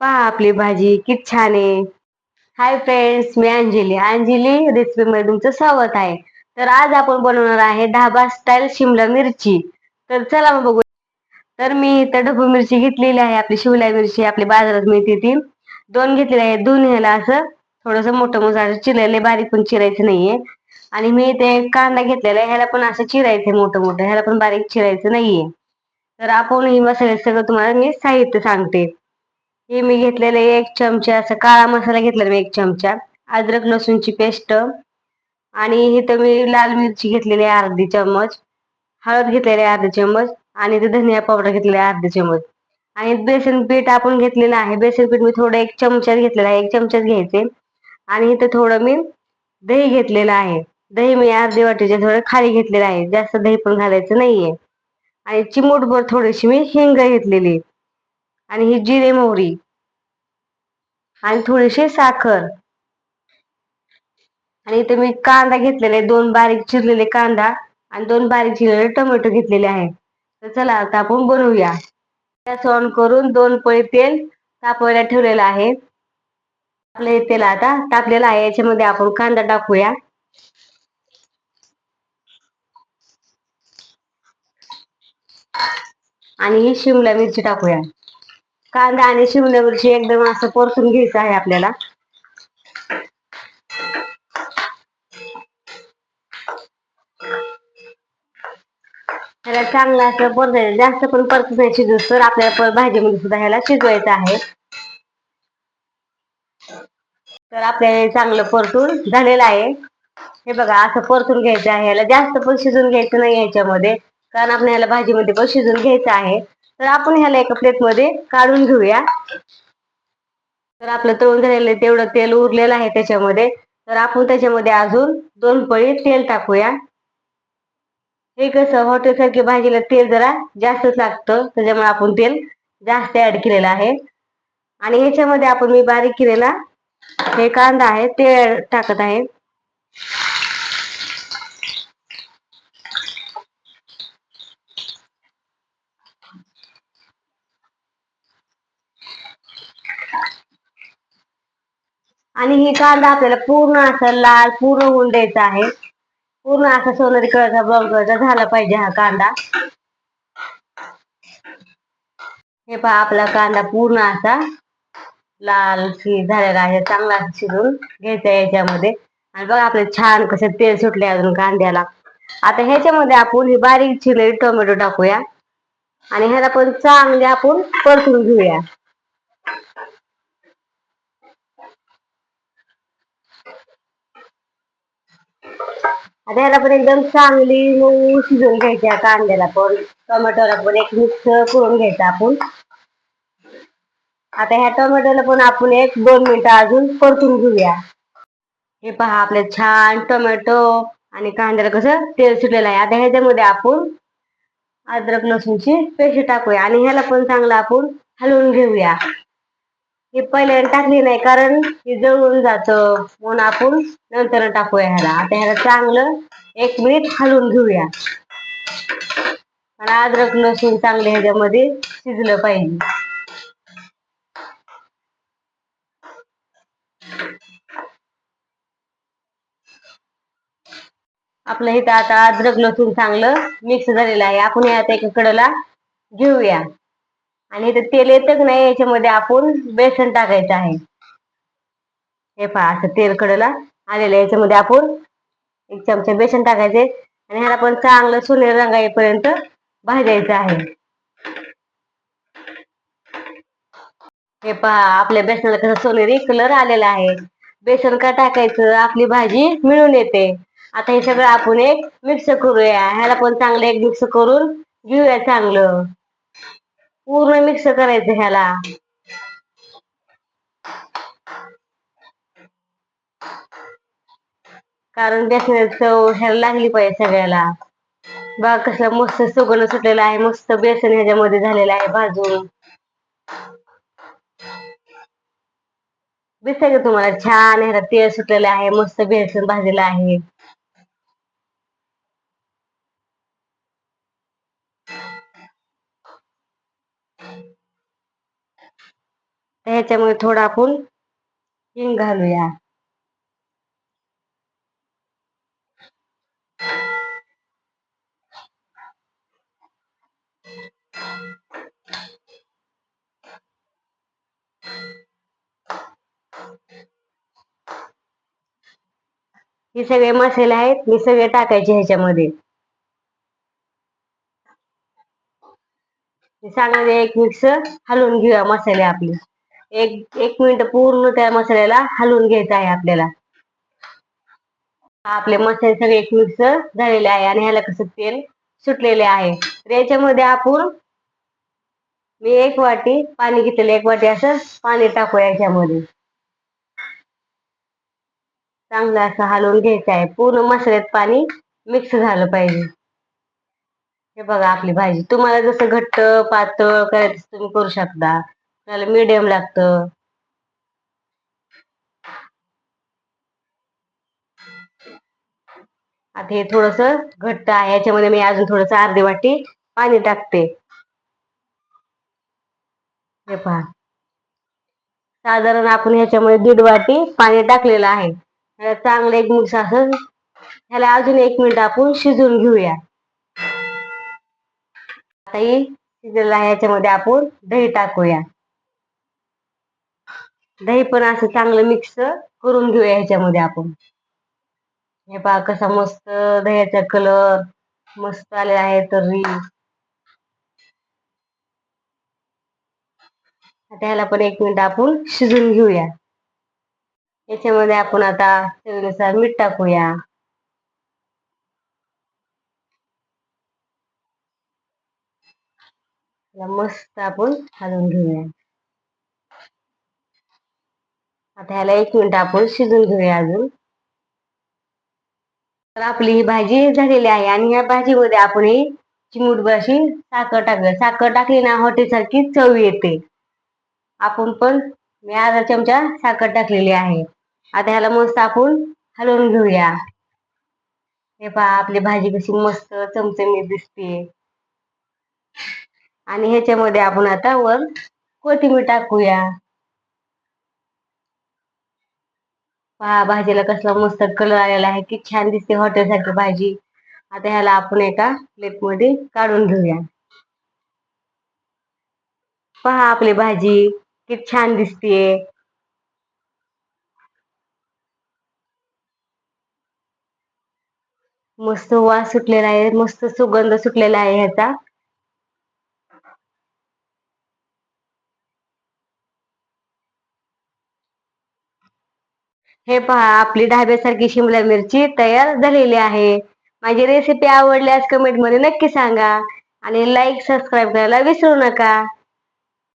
पहा आपली भाजी किती छान आहे. हाय फ्रेंड्स मी अंजली. अंजली रेसिपी मध्ये तुमचं स्वागत आहे. तर आज आपण बनवणार आहे ढाबा स्टाईल शिमला मिरची. तर चला मग बघू. तर मी इथं ढबू मिरची घेतलेली आहे आपली शिवला मिरची आपली बाजारात मिळते ती. दोन घेतलेले आहे दोन ह्याला असं थोडस मोठं मोठं चिरलेले बारीक पण चिरायचं नाहीये. आणि मी ते कांदा घेतलेला आहे ह्याला पण असं चिरायचं मोठं मोठं ह्याला पण बारीक चिरायचं नाहीये. तर आपण ही मसाले सगळं तुम्हाला मी साहित्य सांगते. हे मी घेतलेले एक चमचा असं काळा मसाला घेतलेला मी एक चमचा अद्रक लसूणची पेस्ट. आणि इथं मी लाल मिरची घेतलेली आहे अर्धी चम्मच हळद घेतलेली आहे अर्धी चम्मच आणि ते धनिया पावडर घेतलेला आहे अर्धी चम्मच. आणि बेसन पीठ आपण घेतलेलं आहे बेसन पीठ मी थोडं एक चमचाच घेतलेला आहे एक चमचाच घ्यायचे आणि इथं थोडं मी दही घेतलेलं आहे. दही मी अर्धी वाटीच्या थोडं खाली घेतलेलं आहे. जास्त दही पण घालायचं नाहीये. आणि चिमूटभर थोडीशी मी हिंग घेतलेली. आणि ही जिरे मोहरी. आणि थोडीशी साखर. आणि इथे मी कांदा घेतलेले दोन बारीक चिरलेले कांदा आणि दोन बारीक चिरलेले टोमॅटो घेतलेले आहे. तर चला आता आपण बनवूया. गॅस ऑन करून दोन पळी तेल तापवायला ठेवलेलं आहे. आपलं हे तेल आता तापलेलं आहे. याच्यामध्ये आपण कांदा टाकूया. आणि ही शिमला मिरची टाकूया. कांदा आणि शिमला मिरची एकदम असं परतून घ्यायचं आहे आपल्याला. ह्याला चांगलं असं परतायचं जास्त पण परत नाही शिजत तर आपल्याला भाजीमध्ये सुद्धा ह्याला शिजवायचं आहे. तर आपल्याला चांगलं परतून झालेलं आहे. हे बघा असं परतून घ्यायचं आहे. ह्याला जास्त पण शिजून घ्यायचं नाही ह्याच्यामध्ये. कारण आपण ह्याला भाजीमध्ये पण शिजून घ्यायचं आहे. तर आपण ह्याला एका प्लेटमध्ये काढून घेऊया. तर आपलं तळून झालेलं तेवढं तेल उरलेलं आहे त्याच्यामध्ये. तर आपण त्याच्यामध्ये अजून दोन पळी तेल टाकूया. हे कसं हॉटेलसारखी भाजीला तेल जरा जास्तच लागतं त्याच्यामुळे आपण तेल जास्त ऍड केलेलं आहे. आणि ह्याच्यामध्ये आपण मी बारीक केलेला हे कांदा आहे ते टाकत आहे. आणि ही कांदा आपल्याला पूर्ण असा लाल पूर्ण होऊन द्यायचा आहे. पूर्ण असा सोनेरी कलरचा ब्राऊन कळचा झाला पाहिजे हा कांदा. हे पहा आपला कांदा पूर्ण असा लाल झालेला आहे. चांगला शिजून घ्यायचा याच्यामध्ये. आणि बघा आपले छान कसं तेल सुटले अजून कांद्याला. आता ह्याच्यामध्ये आपण ही बारीक चिरलेली टोमॅटो टाकूया. आणि ह्याला पण चांगले आपण परतून घेऊया. आता ह्याला पण एकदम चांगली मऊ शिजवून घ्यायची कांद्याला पण. टोमॅटोला पण एक मिक्स करून घ्यायचा आपण. आता ह्या टोमॅटोला पण आपण एक दोन मिनिटं अजून परतून घेऊया. हे पहा आपले छान टोमॅटो आणि कांद्याला कसं तेल सुटलेलं आहे. आता ह्याच्यामध्ये आपण अद्रक लसूणची पेस्ट टाकूया आणि ह्याला पण चांगलं आपण हलवून घेऊया. हे पहिल्याने टाकली नाही कारण हे जळून जात. म्हणून आपण नंतर टाकूया ह्याला. आता ह्याला चांगलं एक मिनिट हलवून घेऊया. आणि अद्रक लसूण चांगले ह्याच्यामध्ये शिजलं पाहिजे. आपलं इथं आता अद्रक लसूण चांगलं मिक्स झालेलं आहे. आपण आता एका कडला घेऊया. आणि इथे तेल येतच नाही याच्यामध्ये आपण बेसन टाकायचं आहे. हे पहा असं तेल कडला आलेलं याच्यामध्ये आपण एक चमचा बेसन टाकायचे आणि ह्याला पण चांगलं सोनेरी रंग येईपर्यंत भाजायचं आहे. हे पहा आपल्या बेसनाला कसं सोनेरी कलर आलेला आहे. बेसन का टाकायचं आपली भाजी मिळून येते. आता हे सगळं आपण एक मिक्स करूया. ह्याला पण चांगलं एक मिक्स करून घेऊया चांगलं. पूर्ण मिक्स करायचं ह्याला. कारण बेसनाची चव ह्याला लागली पाहिजे सगळ्याला. बघा कसं मस्त सुगंध सुटलेला आहे मस्त बेसन ह्याच्यामध्ये झालेलं आहे भाजून. दिसतंय का तुम्हाला? छान ह्याला तेल सुटलेलं आहे मस्त बेसन भाजलेलं आहे. ह्याच्यामध्ये थोडं आपण हिंग घालूया. हे सगळे मसाले आहेत मी सगळे टाकायचे ह्याच्यामध्ये. चांगले एक मिक्स हलवून घेऊया मसाले आपले. एक एक मिनिट पूर्ण त्या मसाल्याला हलवून घ्यायचं आहे आपल्याला. आपले मसाले सगळे एक मिक्स झालेले आहे आणि ह्याला कसं तेल सुटलेले आहे. तर याच्यामध्ये आपण मी एक वाटी पाणी घेतलेलं एक वाटी असं पाणी टाकूया याच्यामध्ये. चांगलं असं हलवून घ्यायचं आहे. पूर्ण मसाल्यात पाणी मिक्स झालं पाहिजे. हे बघा आपली भाजी. तुम्हाला जसं घट्ट पातळ करायचं तुम्ही करू शकता. त्याला मिडियम लागतं. आता हे थोडस घट्ट आहे याच्यामध्ये मी अजून थोडस अर्धी वाटी पाणी टाकते. हे पहा. साधारण आपण ह्याच्यामध्ये दीड वाटी पाणी टाकलेलं आहे. चांगलं एक मिक्स असं ह्याला अजून एक मिनिट आपण शिजून घेऊया. आता ही शिजलेलं आहे ह्याच्यामध्ये आपण दही टाकूया. दही पण असं चांगलं मिक्स करून घेऊया ह्याच्यामध्ये आपण. हे पहा कसा मस्त दह्याचा कलर मस्त आलेला आहे तर आता ह्याला पण एक मिनिट आपण शिजून घेऊया. याच्यामध्ये आपण आता चवीनुसार मीठ टाकूया. मस्त आपण हलवून घेऊया. आता ह्याला एक मिनिट आपण शिजून घेऊया अजून. तर आपली ही भाजी झालेली आहे आणि या भाजीमध्ये आपण ही चिमूटभर अशी साखर टाकूया साखर टाकली ना हॉटेल सारखी चव येते. आपण पण मी अर्धा चमचा साखर टाकलेली आहे. आता ह्याला मस्त आपण हलवून घेऊया. हे पहा आपली भाजी कशी मस्त चमचमीत दिसते. आणि ह्याच्यामध्ये आपण आता वर कोथिंबीर टाकूया. पहा भाजीला कसला मस्त कलर आलेला आहे. की छान दिसते हॉटेल सारखी भाजी. आता ह्याला आपण एका प्लेटमध्ये काढून घेऊया. पहा आपली भाजी. किती छान दिसतीये. मस्त वास सुटलेला आहे. मस्त सुगंध सुटलेला आहे ह्याचा. हे पहा आपली ढाब्यासारखी शिमला मिरची तयार झालेली आहे. माझी रेसिपी आवडल्यास कमेंटमध्ये नक्की सांगा. आणि लाईक सबस्क्राईब करायला विसरू नका.